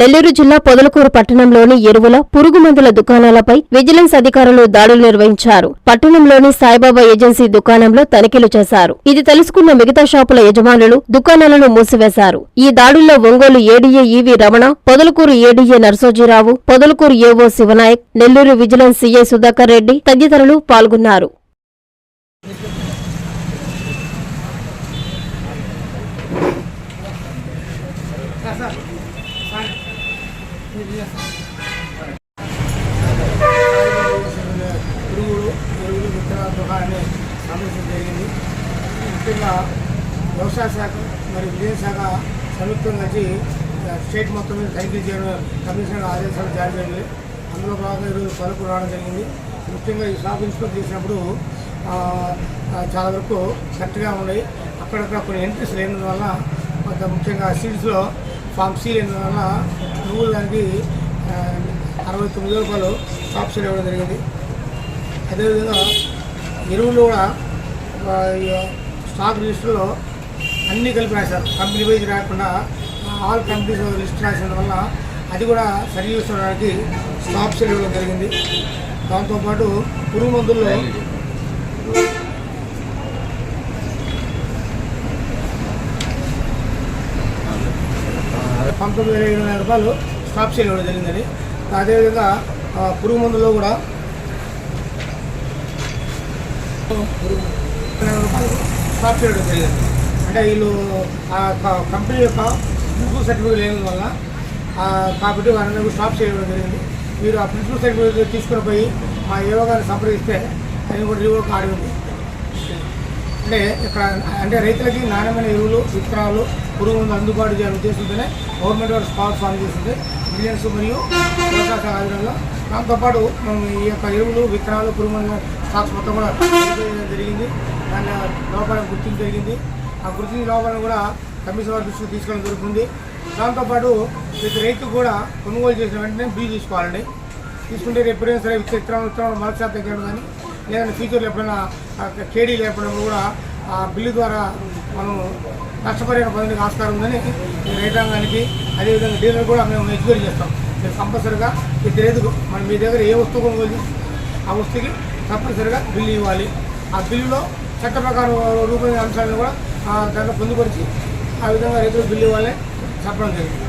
నెల్లూరు జిల్లా పొదలకూరు పట్టణంలోని ఎరువుల పురుగు మందుల దుకాణాలపై విజిలెన్స్ అధికారులు దాడులు నిర్వహించారు. పట్టణంలోని సాయిబాబా ఏజెన్సీ దుకాణంలో తనిఖీలు చేశారు. ఇది తెలుసుకున్న మిగతా షాపుల యజమానులు దుకాణాలను మూసివేశారు. ఈ దాడుల్లో Ongole ADA E V Ramana Podalakuru ADA Narasojirao Podalakuru AO Shiva Nayak Nellore vigilance CI Sudhakar Reddy తదితరులు పాల్గొన్నారు. పురుగులు ఎరువులు విత్తనాల దుకాణాన్ని సమస్య జరిగింది ముఖ్యంగా వ్యవసాయ శాఖ మరి విజయ శాఖ సంయుక్తంగా కలిసి స్టేట్ మొత్తం మీద తనిఖీ చేయడం కమిషనర్ ఆదేశాలు జారీ చేయాలి అందులో భాగంగా ఈరోజు పలుకు రావడం జరిగింది ముఖ్యంగా ఈ షాప్ ఇన్స్పెక్ట్ చేసినప్పుడు చాలా వరకు కరెక్ట్గా ఉన్నాయి. అక్కడక్కడ కొన్ని ఎంట్రీస్ లేనందువల్ల కొంత ముఖ్యంగా సీడ్స్లో ఫామ్ సీ వల్ల నువ్వు దానికి అరవై తొమ్మిది రూపాయలు షాప్ ఇవ్వడం జరిగింది. అదేవిధంగా ఎరువులు కూడా స్టాక్ లిస్టులో అన్నీ కలిపి రాశారు. కంపెనీ వైజ్ రాకుండా ఆల్ కంపెనీస్ లిస్ట్ రాసిన వల్ల అది కూడా సరి చేసుకోవడానికి స్టాప్ ఇవ్వడం జరిగింది. దాంతోపాటు పురుగు మందుల్లో పంతొమ్మిది వేల ఏడు వందల రూపాయలు స్టాప్ సేల్ ఇవ్వడం జరిగిందని అదేవిధంగా పురుగు మందులో కూడా స్టాప్ చేయడం జరిగింది. అంటే వీళ్ళు ఆ కంపెనీ యొక్క ప్రిన్సిపల్ సర్టిఫికేట్ లేని వల్ల కాబట్టి వారిని స్టాప్ చేయడం జరిగింది. మీరు ఆ ప్రిన్సిపల్ సర్టిఫికేట్ తీసుకుని పోయి మా ఏవో గారిని సంప్రదిస్తే అది కూడా రివ్యూ కార్డు ఉంది అంటే ఇక్కడ అంటే రైతులకి నాణ్యమైన ఎరువులు విత్తనాలు పురుగు అందుబాటు చేయాలని ఉద్దేశంతోనే గవర్నమెంట్ వారు స్పాట్ ఫామ్ చేసింది. మిలియన్స్ మరియు వ్యవసాయ దాంతోపాటు మనం ఈ యొక్క ఎరువులు విత్తనాలు పురుగు స్టాక్స్ మొత్తం కూడా జరిగింది. దాని లోపాలను గుర్తింపు జరిగింది. ఆ గుర్తింపు లోపాలను కూడా కమిషన్ వారి దృష్టికి తీసుకోవడం జరుగుతుంది. దాంతోపాటు ప్రతి రైతు కూడా కొనుగోలు చేసిన వెంటనే బీ తీసుకోవాలండి. తీసుకుంటే రేపు ఎప్పుడైనా సరే విత్తనం విత్తనాలు విత్తనం మొలక తగ్గడం కానీ లేదంటే ఫ్యూచర్లో ఎప్పుడైనా ఆ కేడీ లేకపోవడం కూడా ఆ బిల్లు ద్వారా మనం నష్టపరిహారం పొందడానికి ఆస్కారం ఉందని రైతాంగానికి అదేవిధంగా డీలర్ కూడా మేము ఎడ్యుకేట్ చేస్తాం. మీరు కంపల్సరిగా ప్రతి రైతుకు మనం మీ దగ్గర ఏ వస్తువు కొనుగోలు ఆ వస్తువుకి తప్పనిసరిగా బిల్లు ఇవ్వాలి. ఆ బిల్లులో చట్ట ప్రకారం రూపొందిన అంశాలను కూడా దాంట్లో పొందుపరిచి ఆ విధంగా రైతులకు బిల్లు ఇవ్వాలని చెప్పడం జరిగింది.